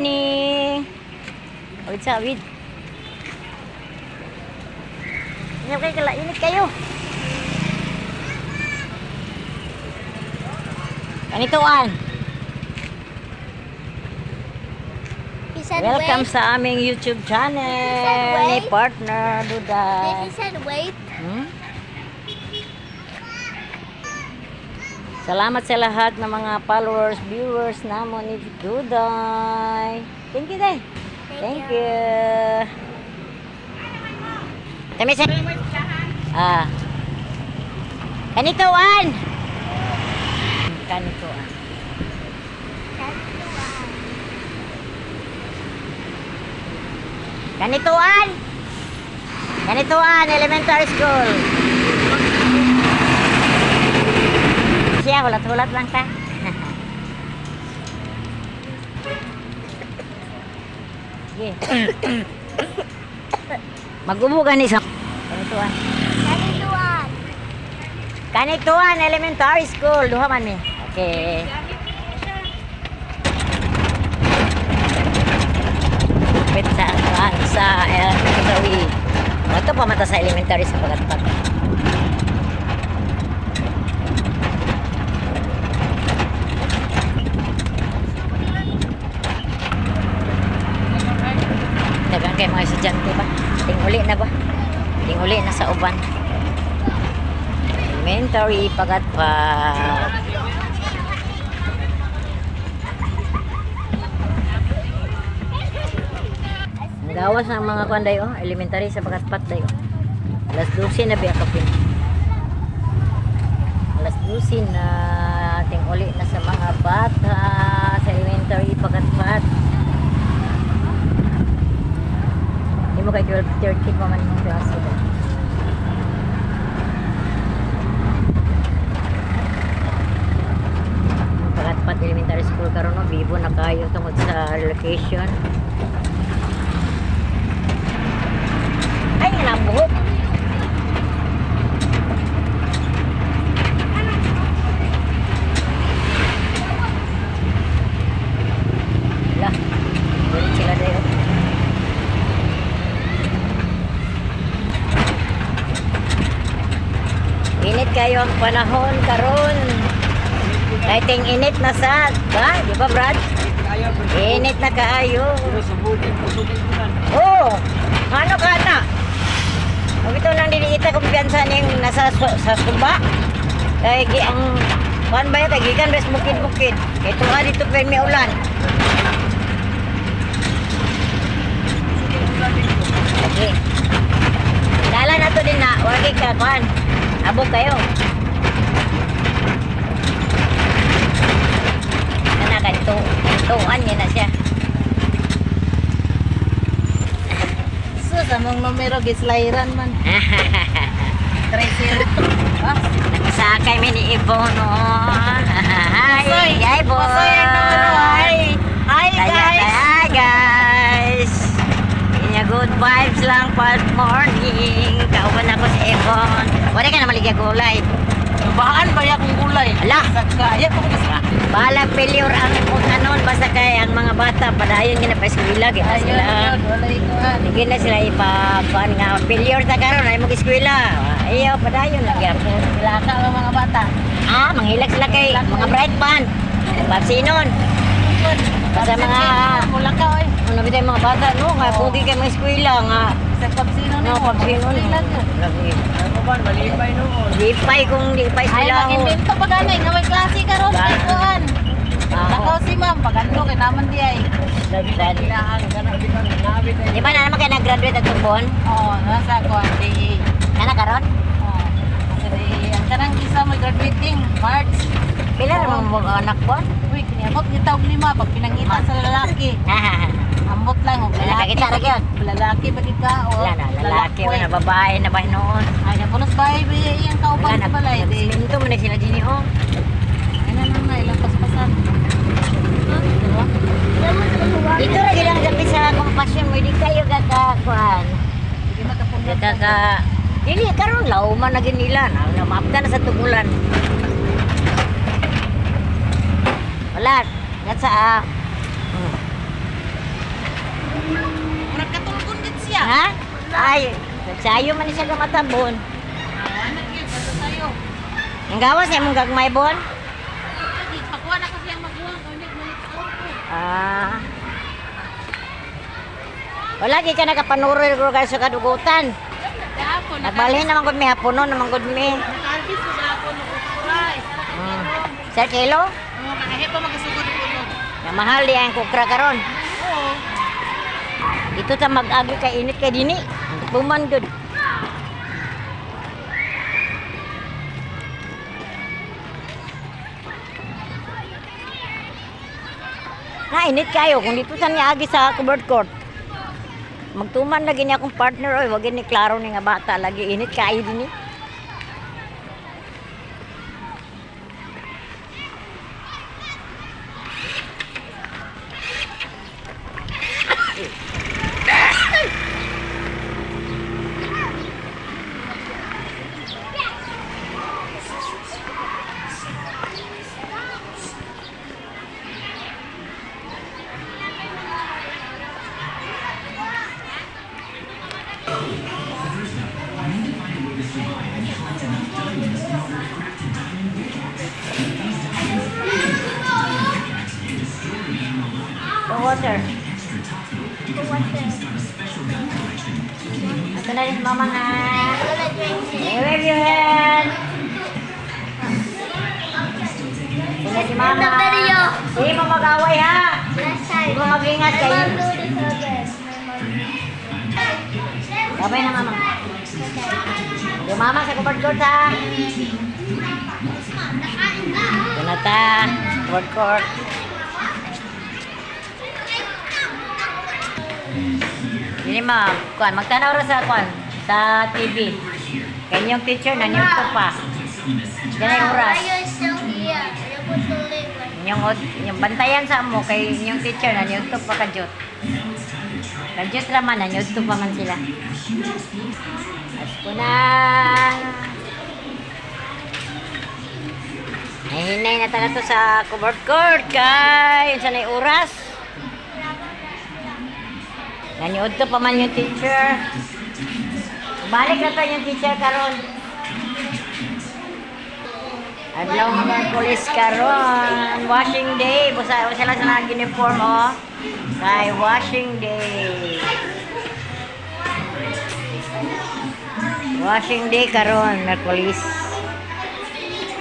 Morning! Wait sa wid. Ingat kayo, kala, init kayo. Kanituan. Welcome wait. sa aming YouTube channel ni wait. partner Duda. he said wait. Hmm? Salamat sa lahat ng mga followers, viewers namon ni Duday. Thank you, Day. Thank you. Kami sa... Ah. Kanituan. Kanituan. Kanituan. Kanituan Elementary School. Siya, hulat-hulat lang ta. Sige. Mag-ubo gani sa Kanituan. Kanituan. Kanituan Elementary School. Duha man mi. Okay. Wait sa sa, sa elementary. Ito pa mata sa elementary sa pagatpat. Kay mga estudyante ba? Tinguli na ba? Tinguli na sa uban. Elementary pagatpat. Ang gawas ng mga kwan dayo, elementary sa pagatpat dayo. Alas 12 na biya kapin. Alas 12 na ating uli na sa mga bata sa elementary pagatpat. Hindi mo kay 12.30 pa man yung klase dayo. Pagatpat elementary school karon no, bibo na kayo tungod sa relocation. Ay, ang buhok. Lah, ulit sila dahil. Init kayo panahon karon. Kahit ang init na sad, ba? Di ba, Brad? Init na kaayo. Oh, ano ka na? Kung ito lang diniita kumpiyansa ning nasa sa suba. Kaya ang kuan ba yun? Gikan res bukid-bukid. Ito nga dito pa may ulan. Okay. Dala na to din na. Wagi ka kuan. Abog kayo. Kana kanto. Kantuan niya na siya. Sus, among numero gislairan man. 30. Ah, Nakasakay mi ni Ibon, oh. Hi, hi, boy. Hi. Hi, guys. Hi, guys. Inya good vibes lang pag morning. Kauban ako si Ibon. Wala ka na maligya gulay. Baan ba akong gulay? Ala. Sa kaya ko kasi. Balang failure ang kung anon. Basta kaya ang mga bata, padayon nga na pa eskwela. Kita Ayun, sila. ayun, gulay ko ah. Hindi na sila ipakuan nga. Failure ta karon ay mag eskwela. Ayaw, padayon lang. Wala ka ang mga bata. Ah, manghilag sila kay mga bright pan. Babsinon. Basta mga- Mula ka, oy. Ano ba tayo mga bata, no? Nga, Oo. pogi kayo mga eskwela, nga. Sa pagsino No, ni mo. pagsinon. Grabe. Lipay kung lipay Ay, sila. oh. mag-invento pa ganay. Nga may klase ka ron. Kay Kuan. Ah. Nakaw si ma'am. Pagando kay naman di ay. Di ba na naman kayo nag-graduate at tubon? Oo, nasa Kuan. Di. Kana karon? Oo. Kasi ang kanang isa mo graduating. March. Pila naman mo anak ko? Uy, kiniabot ni taog lima pag pinangita sa lalaki. Ambot lang, og lalaki. Nakakita ra gyud. Lalaki ba gid ka? O, Wala na, lalaki, wala na babae na ba noon? Ay, napunos ba ay iyang Wala kauban na, sa balay. Di. nagsiminto mo na sila din oh. Ay, na na, ilang paspasan. Dito ra gilang gabi sa kompasyon mo, di kayo kakakuan. Hindi makapunod. Kaka... Dili, karon law man na nila. Na, namapta na sa tumulan. Wala. Gat sa ah. Hmm. Murag katulgon din siya. Ha? Ay, sayo man siya gamatambon. Anak yun, basta tayo. Ang gawas niya mong gagmay bon? Pakuha na kasi ang maguwang. Unig, malit ako. Ah. Wala, di ka nakapanuril ko kayo sa kadugutan. Dahapon. Nagbalhin naman ko may hapuno, naman ko may. Nakalbis ko dahapon. Mm. Sir Kilo? Sir Kilo? Mga makahepa magasugod ko nun. Na mahal di ang kukra karon. Oo. Dito ta mag-agi kay init kay dini. Buman gud. Na init kayo kung dito sa niagi sa covered court. Magtuman lagi niya akong partner oy, wag ni klaro ni nga bata lagi init kayo dini. Mama na. Wave your hand. Na si mama. Hindi mo mag-away ha. Hindi mo mag-ingat kayo. Babay na mama. Yung mama sa court ha. Ito na ta. Covered court. Hindi ma, kuan, magtanaw ra sa kuan sa TV. Kanyang teacher na to pa. Yan you to leave. Inyong, inyong bantayan sa mo kay inyong teacher na to pa kajot. Kajot raman na to pa man sila. As ko na. Nahinay na talaga to sa court kay sa nay oras. Naniod to pa man yung teacher. Balik na to yung teacher karon. Adlaw nga Merkulis karon, washing day. Busa sila sa nag uniform oh. Kay washing day. Washing day karon, Merkulis.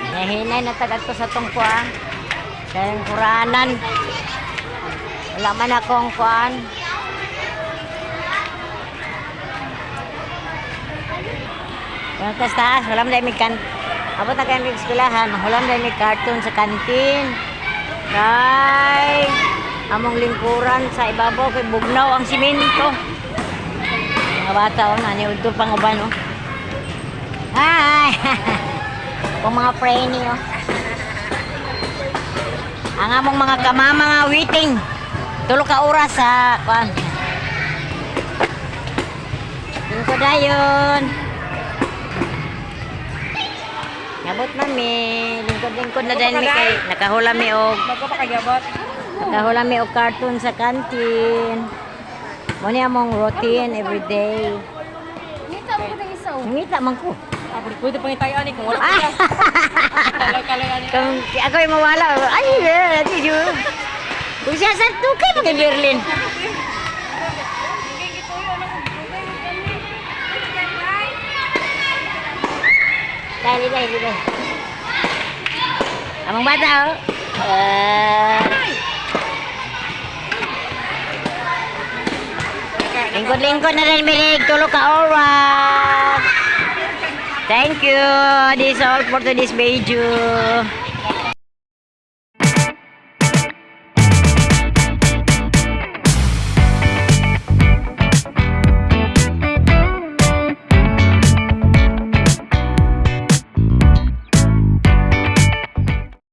Nahinay na tagad ko sa tong kuan. Sa yung kuranan. Wala man akong kuan. Tas taas, wala mo dahil may kan... Abot na kayo may eskwelahan, wala mo dahil cartoon sa kantin. Kay... Among lingkuran sa ibabaw kay bugnaw ang simento. Mga bata oh, naniud to pang uban oh. Hi! Kung mga praying oh. Ang among mga kamama nga waiting. Tulo ka oras sa kwan. Lingkod dayon. Nabot mami, lingkod-lingkod na din mi kay nakahula mi og Bago pa kagabot. nakahula mi og cartoon sa kantin. Mo ni among routine every day. Ngita mo na isa. Ngita man ko. Ako, pwede pang itayan eh. Kung wala Ah! pa. Kalay-kalay ani. Kung ako ay mawala, ay, ati jo. Kung siya sa tukay mo kay Berlin. Oh. Uh, lingkod-lingkod na rin, Milig. Tulo ka oras. Thank you. This is all for today's video.